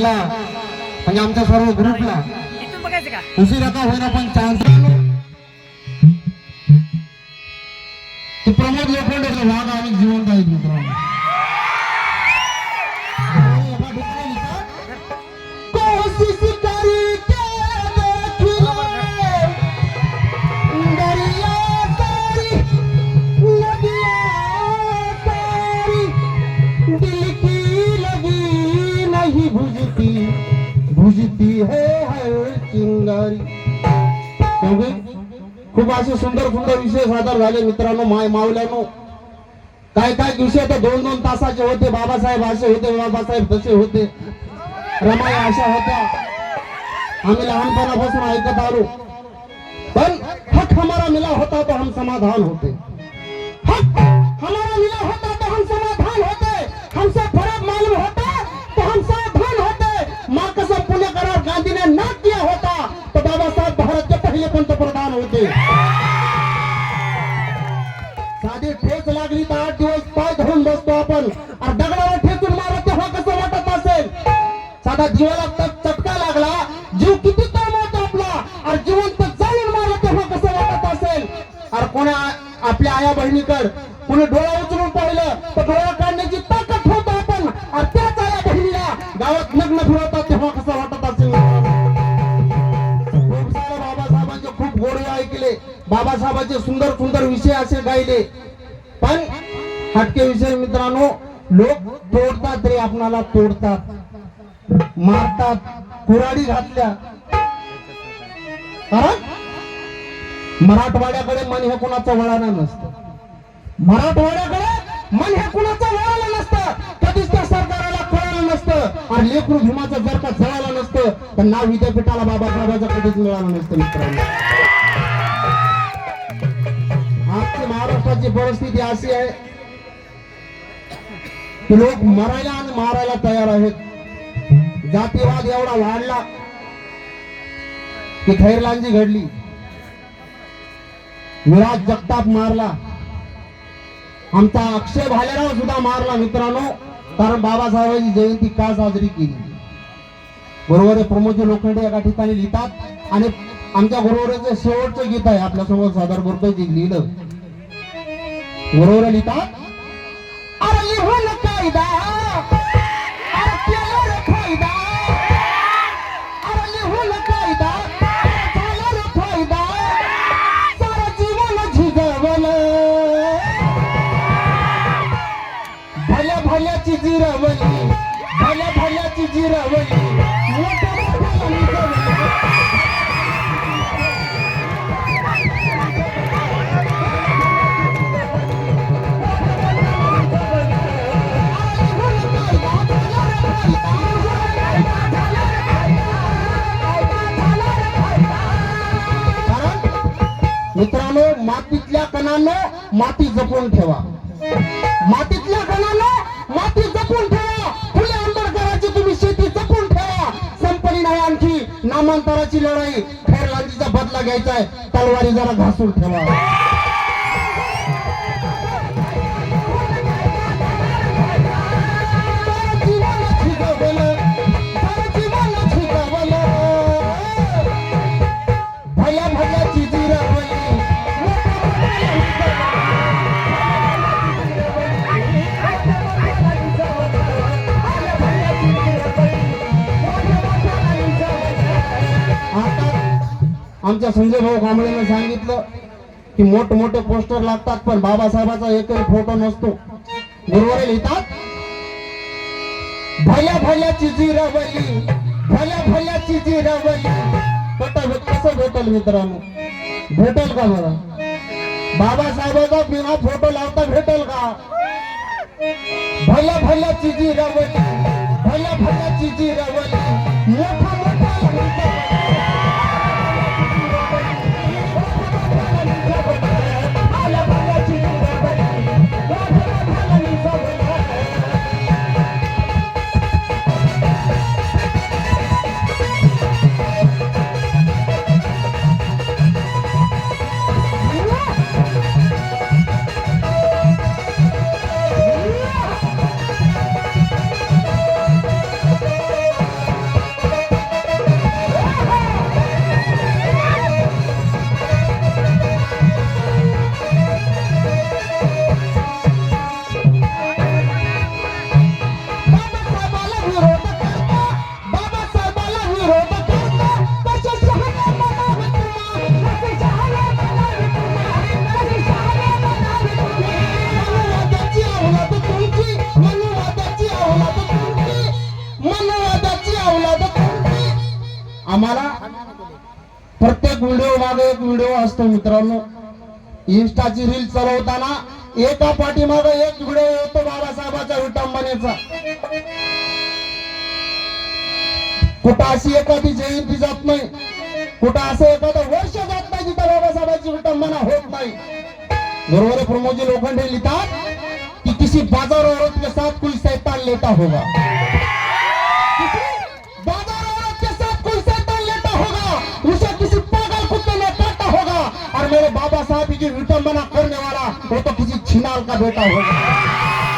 आणि मला म्हणजे आमच्या सर्व ग्रुपला. इथून बघायचं का? उशिरा का होईना पण चान्स ते प्रमोद लोखंडेचा भाग आम्ही जिवंत आहेत मित्रांनो. कोशिश करके चिंगारी म्हणजे खूप असे सुंदर सुंदर विषय सादर झाले मित्रांनो माय मावल्यानो. काय काय दिवशी आता दोन दोन तासाचे होते बाबासाहेब असे होते बाबासाहेब तसे होते. रमाई अशा होत्या. आम्ही लहानपणापासून ऐकत आलो. पण हक हमारा मिला होता तो हम समाधान होते. हक हमारा मिला होता तो हम समाधान होते. हमसे फरक मालूम होता तो हम सावधान होते. माँ कसम बाबासाहेब भारतचे पहिले पंतप्रधान होते. साधी ठेच लागली तर आठ दिवस पाय धरून बसतो आपण. दगडाला ठेचून मारत तेव्हा कसं वाटत असेल? साधा जीवाला त- चटका लागला जीव किती तळमळतो आपला. आणि जिवंत जाळून मारत तेव्हा कसं वाटत असेल? अरे कोणी आपल्या आया बहिणीकड कोणी डोळा बाबासाहेबांचे सुंदर सुंदर विषय असे गायले. पण हटके विषय मित्रांनो लोक तोडतात रे आपणाला तोडतात. मारतात कुराडी घातल्या. कारण मराठवाड्याकडे मन हे कुणाचं वळाला नसतं. मराठवाड्याकडे मन हे कुणाचं वळण नसतं. कधीच त्या सरकाराला कळालं नसतं. आणि लेकरू भीमाचं जर का जळालं नसतं तर नाव विद्यापीठाला बाबासाहेबाचं कधीच मिळालं नसतं मित्रांनो. महाराष्ट्राची परिस्थिती अशी आहे की लोक मरायला आणि मारायला तयार आहेत. जातीवाद एवढा वाढला की खैरलांजी घडली. विराज जगताप मारला. आमचा अक्षय भालेराव सुद्धा मारला मित्रांनो कारण बाबासाहेबांची जयंती का साजरी केली? बरोबर आहे प्रमोदजी लोखंडे एका ठिकाणी लिहितात आणि आमच्या बरोबरचं शेवटचं गीत आहे. आपल्यासमोर सादर करतोय जे लिहिलं. बरोबर लिहितात अरे लिहून कायदा? अरे केला रे फायदा? अरे लिहून कायदा? झाला रे फायदा? सारं जीवन झिजवलं भल्या भल्याची जिरवली भल्या भल्याची जिरवली. मित्रांनो मातीतल्या कणानं माती जपून ठेवा. मातीतल्या कणानं माती जपून ठेवा. फुले आंबेडकरांची तुम्ही शेती जपून ठेवा. संपली नाही आणखी नामांतराची लढाई. खैरलांजीचा बदला घ्यायचा आहे. तलवारी जरा घासून ठेवा. आमच्या संजय भाऊ कांबळेनं सांगितलं की मोठ मोठे पोस्टर लागतात पण बाबासाहेबाचा एकही फोटो नसतो. बरोबर लिहितात भल्या भल्याची जिरवली भल्या भल्याची जिरवली. पटल कसं भेटल मित्रांनो? भेटल का मला बाबासाहेबाचा बिना फोटो लावता भेटल का? भल्या भल्याची जिरवली भल्या भल्याची जिरवली रवली मोठा असतो मित्रांनो. इन्स्टाची रील चालवताना एका पाठीमाग एक व्हिडिओ येतो बाबासाहेबाच्या विटंबनेचा. कुठं अशी एखादी जयंती जात नाही. कुठं असं एखादं वर्ष जात नाही जिथं बाबासाहेबांची विटंबना होत नाही. बरोबर प्रमोदजी लोखंडे लिहितात की किसी बाजार औरत के साथ कोई सैतान लेटा होगा. मेरे बाबा साहब की विटंबना करने वाला वो तो किसी छिनाल का बेटा होगा।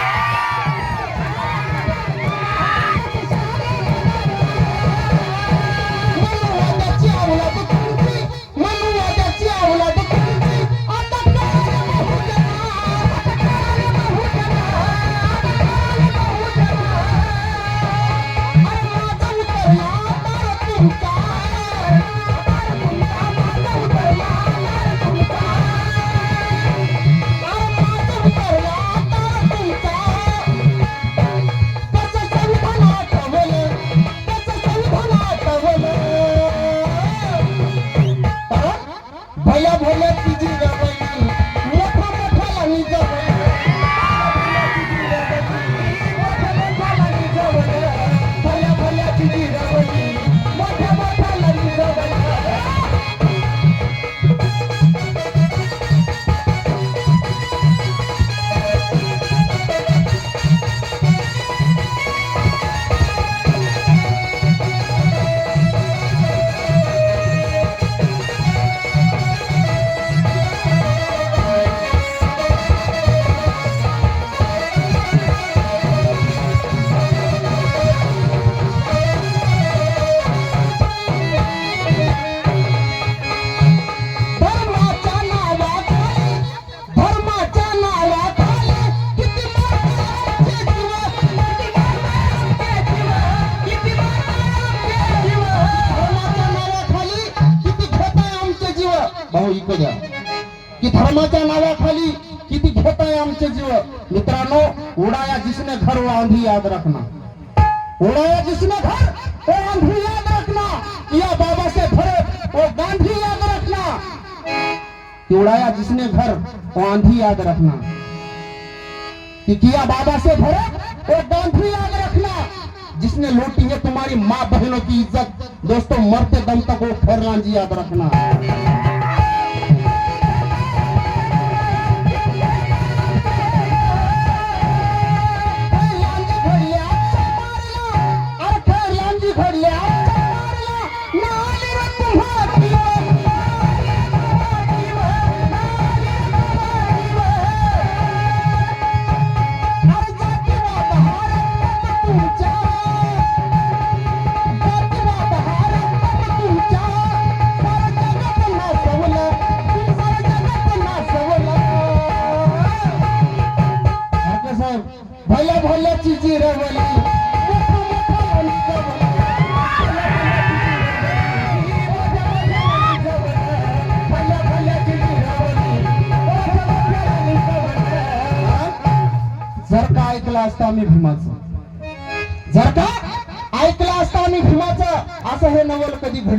भाऊ इकडे द्या की धर्माच्या नावाखाली किती घेताय आमचे जीव? मित्रांनो उडाया जिसने घर वो आंधी याद रखना. उड़ाया जिसने घर वो आंधी याद रखना. या बाबा से भरे वो गांधी याद रखना. उड़ाया जिसने घर वो आंधी याद रखना. कि किया बाबा से भरे वो गांधी याद रखना. जिसने लूटी है तुम्हारी माँ बहनों की इज्जत दोस्तों मरते दम तक वो खैरलान जी याद रखना.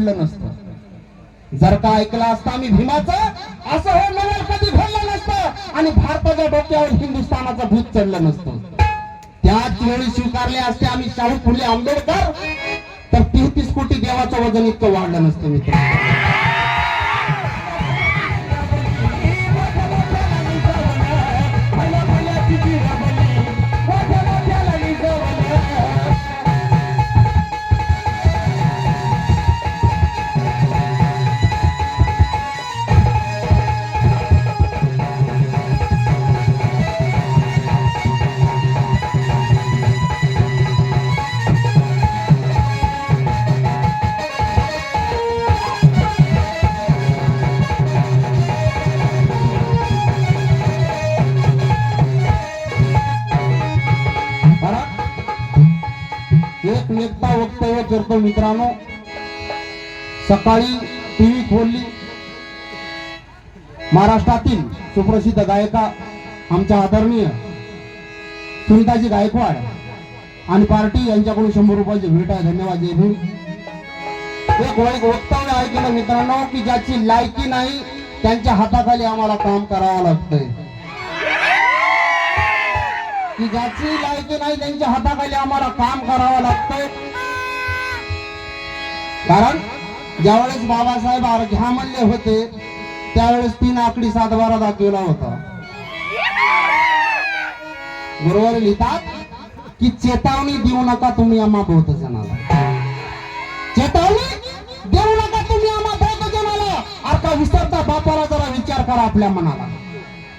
घडलं नसतं. जर का ऐकलं असतं आम्ही भीमाचं असं हे नवल कधी घडलं नसतं. आणि भारताच्या डोक्यावर हिंदुस्थानाचं भूत चढलं नसतं. त्याच वेळी स्वीकारले असते आम्ही शाहू फुले आंबेडकर तर तेहतीस कोटी देवाचं वजन इतकं वाढलं नसतं मित्र करतो मित्रांनो. सकाळी टीव्ही खोलली. महाराष्ट्रातील सुप्रसिद्ध गायिका आमच्या आदरणीय सुनीताजी गायकवाड आणि पार्टी यांच्याकडून शंभर रुपयाची भेट आहे. धन्यवाद जय भीम. एक वाईट वक्तव्य ऐकलं मित्रांनो की ज्याची लायकी नाही त्यांच्या हाताखाली आम्हाला काम करावं लागतंय. की ज्याची लायकी नाही त्यांच्या हाताखाली आम्हाला काम करावं लागतंय. कारण ज्यावेळेस बाबासाहेब अर्घ्या म्हणले होते त्यावेळेस तीन आकडी सातबारा दाखविला होता. बरोबर लिहितात की चेतावणी देऊ नका तुम्ही आम्हा बहुत जणाला चेतावणी देऊ नका तुम्ही आम्हा बहुत जनाला अर्का विसरता बापाला जरा विचार करा आपल्या मनाला.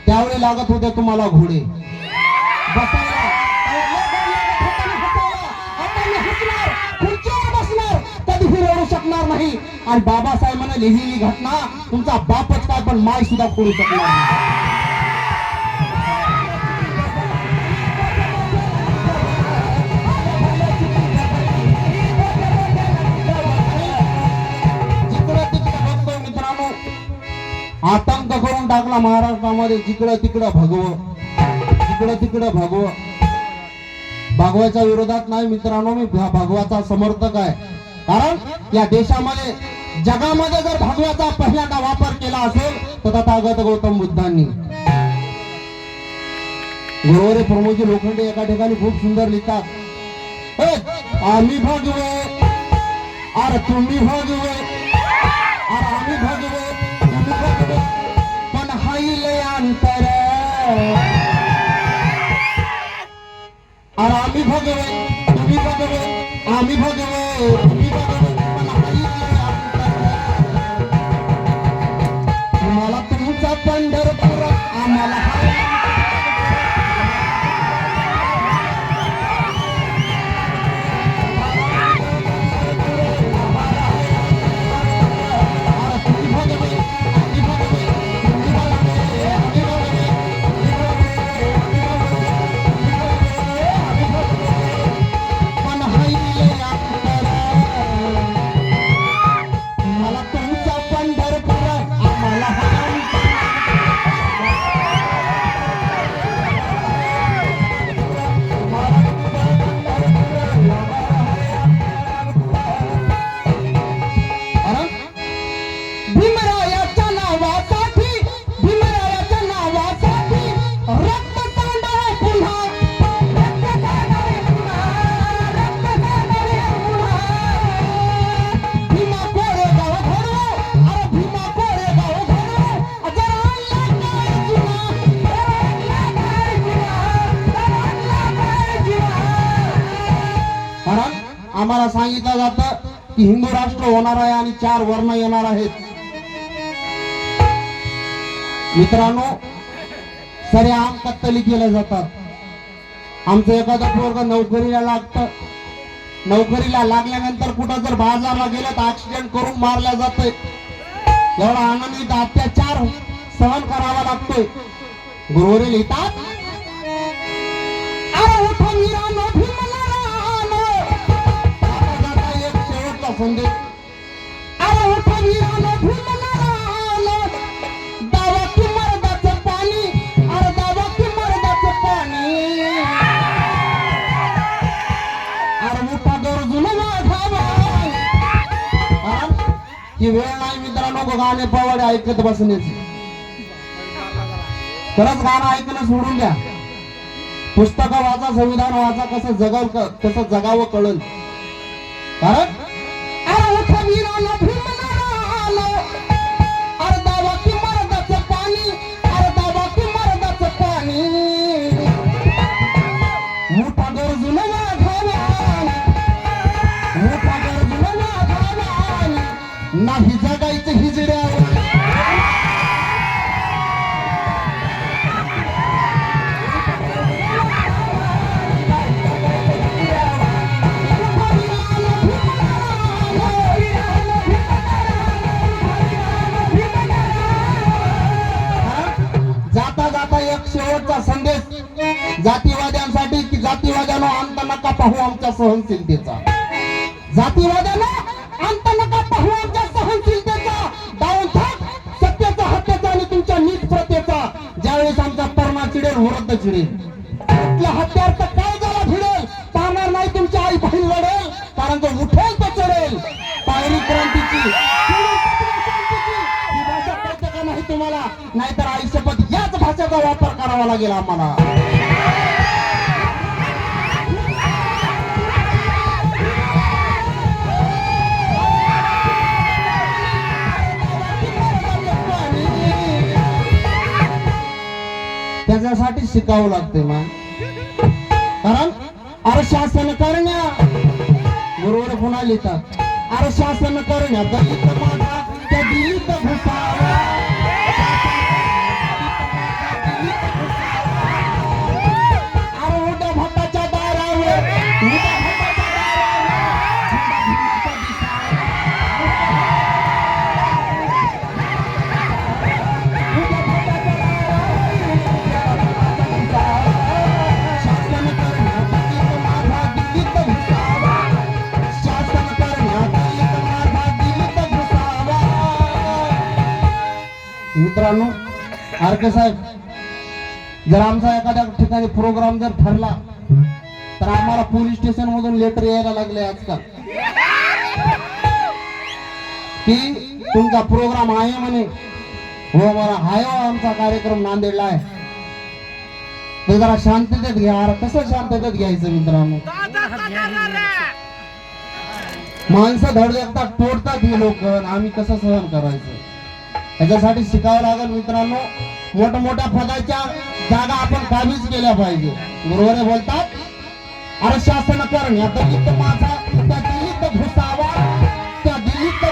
त्यावेळी लागत होते तुम्हाला घोडे. बसायला. शकणार नाही. आणि बाबासाहेबांना लिहिलेली ही घटना तुमचा बापच काय पण माय सुद्धा करू शकणार नाही. तिकडं मित्रांनो आतंक करून टाकला महाराष्ट्रामध्ये जिकडं तिकडं भगव. जिकडं तिकडं भगव. भगवाच्या विरोधात नाही मित्रांनो मी भागवाचा भगवाचा समर्थक आहे. कारण या देशामध्ये जगामध्ये जर भगवाचा पहिल्यांदा वापर केला असेल तर तथागत गौतम बुद्धांनी. गुरुवारी प्रमोदजी लोखंडे एका ठिकाणी खूप सुंदर लिहितात. आम्ही भगवे. अरे तुम्ही भगवे. अरे आम्ही भगवे. तुम्ही भगवे. पण हाईले अंतर. अरे आम्ही भगवे. तुम्ही भगवे. आम्ही भगवे. तुम्ही भगवे. होणार आहे आणि चार वर्ण येणार आहेत. मित्रांनो सरे आम कत्तली केल्या जातात. आमचं एखादं पोरग नोकरीला लागतं. नोकरीला लागल्यानंतर कुठं जर बाजारला गेलं तर ऍक्सिडेंट करून मारल्या जाते एवढा आनंदित अत्याचार सहन करावा लागतोय. गुरुवारी लिहितात एक शेवटचा संदेश. की वेळ नाही मित्रांनो गाणे पवाडे ऐकत बसण्याची. खरंच गाणं ऐकणं सोडून द्या. पुस्तक वाचा संविधान वाचा कसं जगाव कसं जगावं कळल. कारण? जातीवादाला अंत नका पाहू आमच्या सहनशीलतेचा. जातीवादाला अंत नका पाहू आमच्या सहनशीलतेचा. डाऊन थाक सत्याचा हत्येचा आणि तुमच्या नीट प्रत्येचा ज्यावेळेस आमचा परमा चिडेल होरत चिडेल. आपल्या हत्यार तर काय झाला भिडेल. पाहणार नाही तुमच्या आई बहीण लढेल कारण तो उठेल तो चढेल. पायरी क्रांतीची भाषा नाही तुम्हाला. नाहीतर आयुष्यपत याच भाषेचा वापर करावा लागेल आम्हाला. त्याच्यासाठी शिकावं लागते मग कारण अरे शासन करण्या बरोबर पुन्हा लिहितात. अरे शासन करण्या दलित माझा त्या दिलीत घुसावा मित्रांनो आरके साहेब जर आमचा एखाद्या ठिकाणी प्रोग्राम जर ठरला तर आम्हाला पोलीस स्टेशन मधून लेटर यायला लागले आजकाल. की तुमचा प्रोग्राम आहे म्हणे हो बरं हाय हो, आमचा कार्यक्रम नांदेडला आहे. ते जरा शांततेत घ्या कसं शांततेत घ्यायचं मित्रांनो? माणसं धड एकदा तोडतात हे लोक आम्ही कसं सहन करायचं? त्याच्यासाठी शिकावं लागेल मित्रांनो. मोठमोठ्या पदाच्या जागा आपण काबीज केल्या पाहिजे. बरोबर बोलतात? अरे शासन करण्या दलित माझा त्या दिल्लीत घुसावा त्या दिल्लीत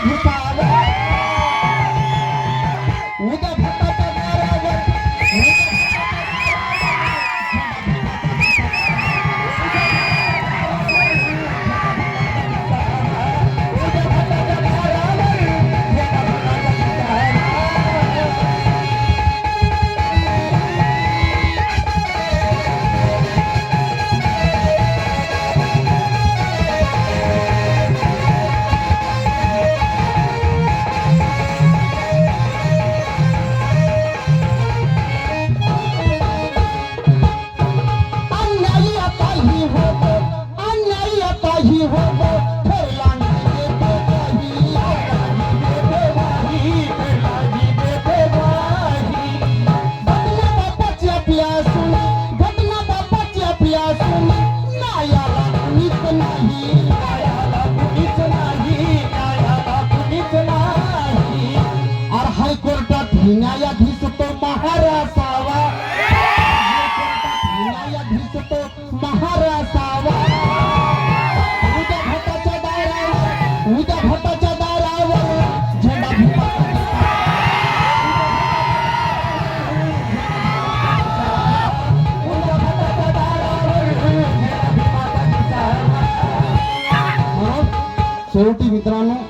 बापाची मित्रांनो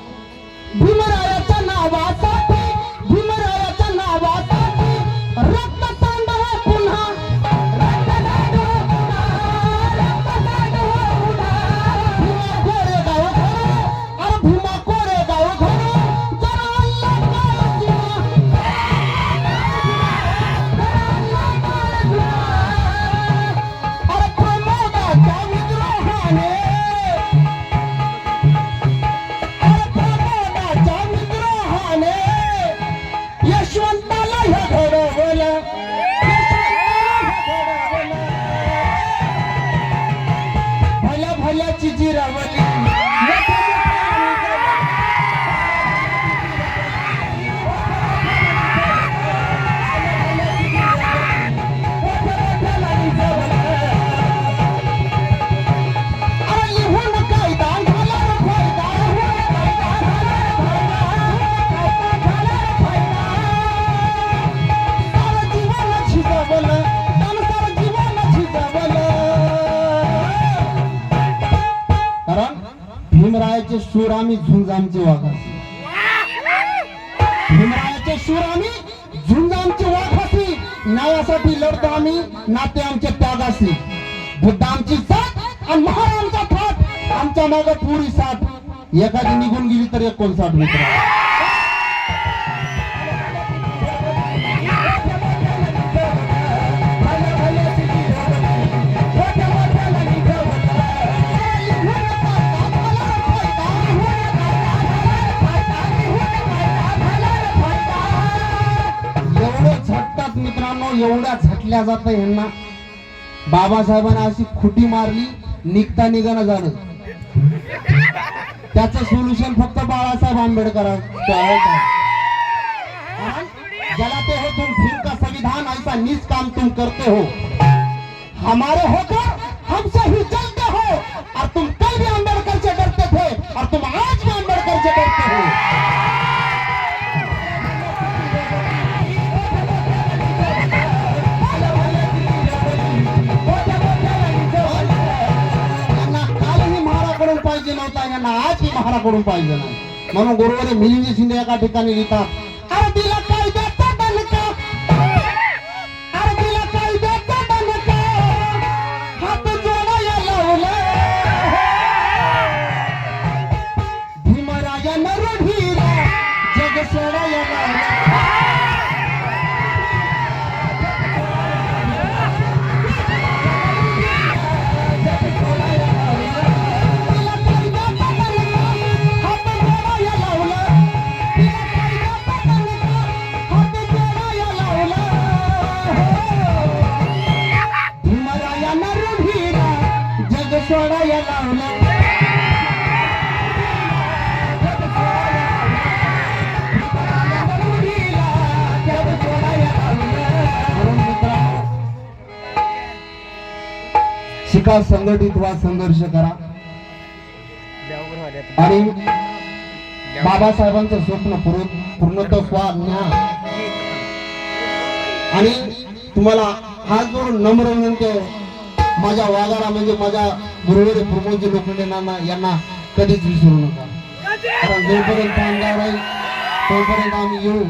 शूर आम्ही झुंजामचे वाघ भीमरायाचे सूर आम्ही झुंजामचे वाघासी न्यायासाठी लढतो आम्ही नाते आमचे त्यागासी बुद्ध आमची साथ आणि महार आमचा थाट आमच्या माग पुरी साथ. एखादी निघून गेली तर एकोणसाठ मित्र. एवढा झटल्या जात यांना. बाबासाहेबांना अशी खुटी मारली निघता निघाना जाणं त्याच सोल्युशन फक्त बाळासाहेब आंबेडकर ज्याला ते हो तुम फिर का संविधान ऐसा नीच काम तुम करते हो. हमारे होकर आजही करून पाहिजे नाही. म्हणून गुरुवारी मिलिंद शिंदे एका ठिकाणी लिहितात अरे जग सोडाया शिका संघटित व्हा संघर्ष करा. आणि बाबासाहेबांचं स्वप्न पूर्ण पूर्णत्व न्या आणि तुम्हाला हा जो नम्र म्हणतो माझ्या वागारा म्हणजे माझ्या बरोबर प्रमोदजी लोखंडेंना यांना कधीच विसरू नका. कारण जोपर्यंत अंगावर आहे तोपर्यंत आम्ही येऊ.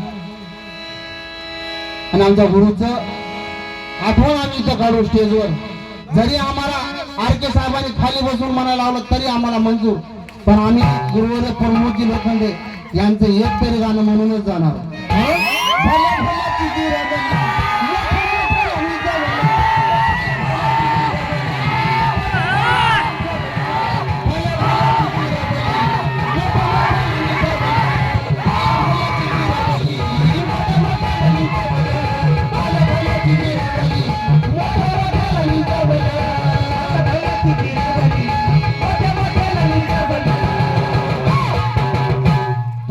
आणि आमच्या गुरुच आठवण आम्ही इथं काढू स्टेजवर. जरी आम्हाला आर के साहेबांनी खाली बसून म्हणायला लावलं तरी आम्हाला मंजूर. पण आम्ही गुरुवर प्रमोदजी लोखंडे यांचं एक तरी गाणं म्हणूनच जाणार. भले